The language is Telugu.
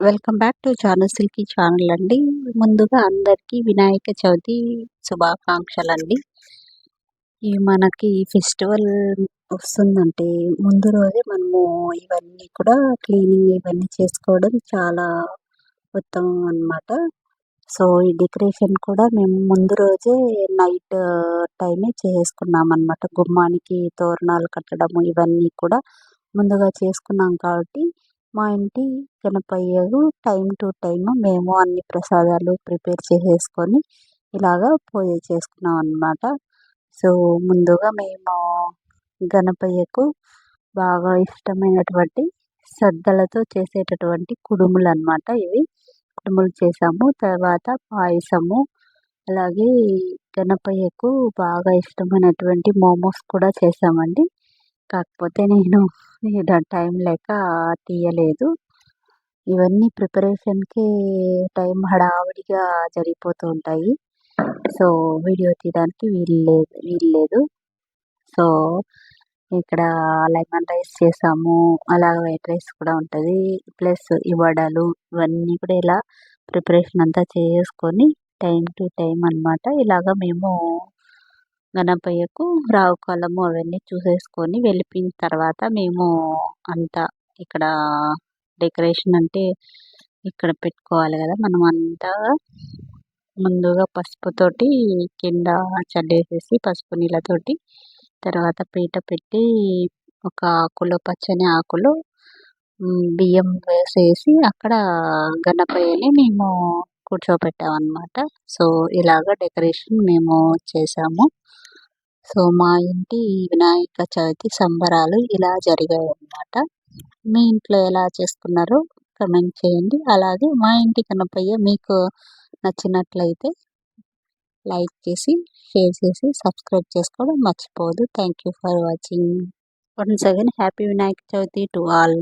Welcome back to Silky channel అండి. ముందుగా అందరికీ వినాయక చవితి శుభాకాంక్షలు అండి ఈ మనకి ఫెస్టివల్ వస్తుందంటే ముందు రోజే మనము ఇవన్నీ కూడా క్లీనింగ్ ఇవన్నీ చేసుకోవడం చాలా ఉత్తమం అన్నమాట. సో ఈ డెకరేషన్ కూడా మేము ముందు రోజే నైట్ టైమే చేసుకున్నాం అనమాట గుమ్మానికి తోరణాలు కట్టడము ఇవన్నీ కూడా ముందుగా చేసుకున్నాం కాబట్టి మా ఇంటి గణపయ్యకు టైం టు టైం మేము అన్ని ప్రసాదాలు ప్రిపేర్ చేసేసుకొని ఇలాగ పూజ చేసుకున్నాం అనమాట సో ముందుగా మేము గణపయ్యకు బాగా ఇష్టమైనటువంటి సద్దలతో చేసేటటువంటి కుడుములు అన్నమాట ఇవి. కుడుములు చేసాము తర్వాత పాయసము అలాగే గణపయ్యకు బాగా ఇష్టమైనటువంటి మోమోస్ కూడా చేసామండి. కాకపోతే నేను టైం లేక తీయలేదు. ఇవన్నీ ప్రిపరేషన్కి టైం హడావుడిగా జరిగిపోతూ ఉంటాయి. సో వీడియో తీయడానికి వీలు లేదు సో ఇక్కడ లెమన్ రైస్ చేసాము అలా వైట్ రైస్ కూడా ఉంటుంది. ప్లస్ ఈ వడలు ఇవన్నీ కూడా ఇలా ప్రిపరేషన్ అంతా చేసుకొని టైం టు టైం అన్నమాట. ఇలాగ మేము గణపయ్యకు రావు కాలము అవన్నీ చూసేసుకొని వెళ్ళిపోయిన తర్వాత మేము అంతా ఇక్కడ డెకరేషన్ అంటే ఇక్కడ పెట్టుకోవాలి కదా మనం అంతా ముందుగా పసుపుతోటి కింద చల్లేసేసి పసుపు నీళ్ళతోటి తర్వాత పీట పెట్టి ఒక ఆకులో పచ్చని ఆకులో బియ్యం వేసేసి అక్కడ గణపయ్యని మేము కూర్చోబెట్టామన్నమాట. సో ఇలాగ డెకరేషన్ మేము చేసాము. సో మా ఇంటి వినాయక చవితి సంబరాలు ఇలా జరిగాయి అన్నమాట. మీ ఇంట్లో ఎలా చేసుకున్నారో కమెంట్ చేయండి. అలాగే మా ఇంటి కనపయ్య మీకు నచ్చినట్లయితే లైక్ చేసి షేర్ చేసి సబ్స్క్రైబ్ చేసుకోవడం మర్చిపోవద్దు. Thank you for watching. Once again happy Vinayaka Chavithi to all.